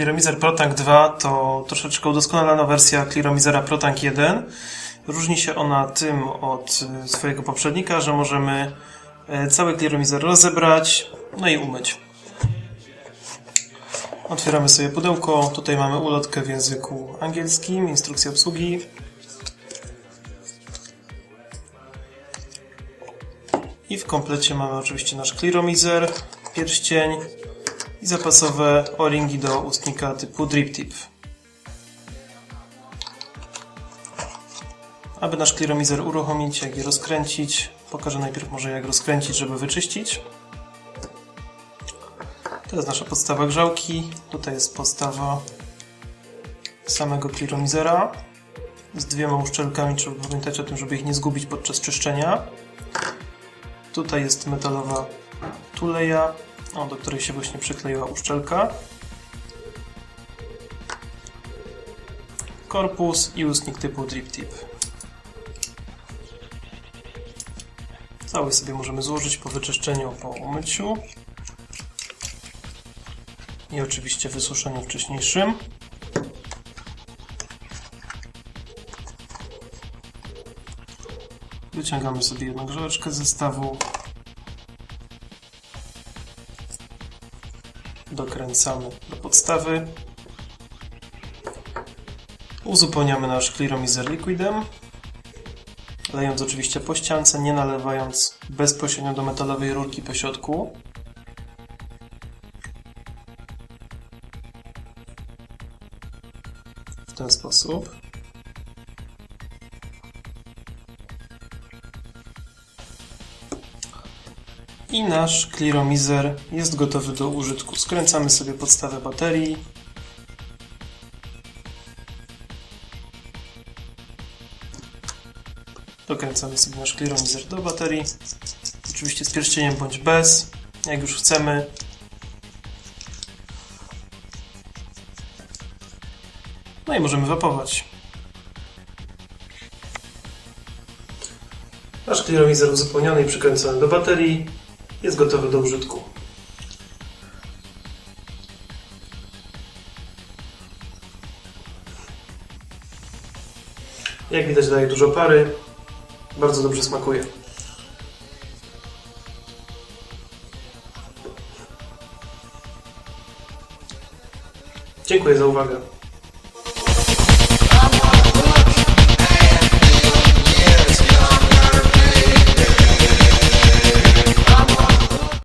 Clearomizer ProTank 2 to troszeczkę udoskonalona wersja Clearomizera ProTank 1. Różni się ona tym od y, swojego poprzednika, że możemy e, cały Clearomizer rozebrać, no i umyć. Otwieramy sobie pudełko. Tutaj mamy ulotkę w języku angielskim, instrukcję obsługi. I w komplecie mamy oczywiście nasz Clearomizer, pierścień i zapasowe o-ringi do ustnika typu Drip Tip. Aby nasz Clearomizer uruchomić, jak je rozkręcić, pokażę najpierw może jak rozkręcić, żeby wyczyścić. To jest nasza podstawa grzałki. Tutaj jest podstawa samego Clearomizera z dwiema uszczelkami. Trzeba pamiętać o tym, żeby ich nie zgubić podczas czyszczenia. Tutaj jest metalowa tuleja, o, do której się właśnie przykleiła uszczelka. Korpus i ustnik typu Drip Tip. Cały sobie możemy złożyć po wyczyszczeniu, po umyciu i oczywiście wysuszeniu wcześniejszym. Wyciągamy sobie jedną grzałeczkę z zestawu. Dokręcamy do podstawy. Uzupełniamy nasz Clearomizer liquidem. Lejąc oczywiście po ściance, nie nalewając bezpośrednio do metalowej rurki po środku. W ten sposób. I nasz Clearomizer jest gotowy do użytku. Skręcamy sobie podstawę baterii. Dokręcamy sobie nasz Clearomizer do baterii. Oczywiście z pierścieniem bądź bez, jak już chcemy. No i możemy wapować. Nasz Clearomizer uzupełniony i przykręcony do baterii jest gotowy do użytku. Jak widać daje dużo pary, bardzo dobrze smakuje. Dziękuję za uwagę.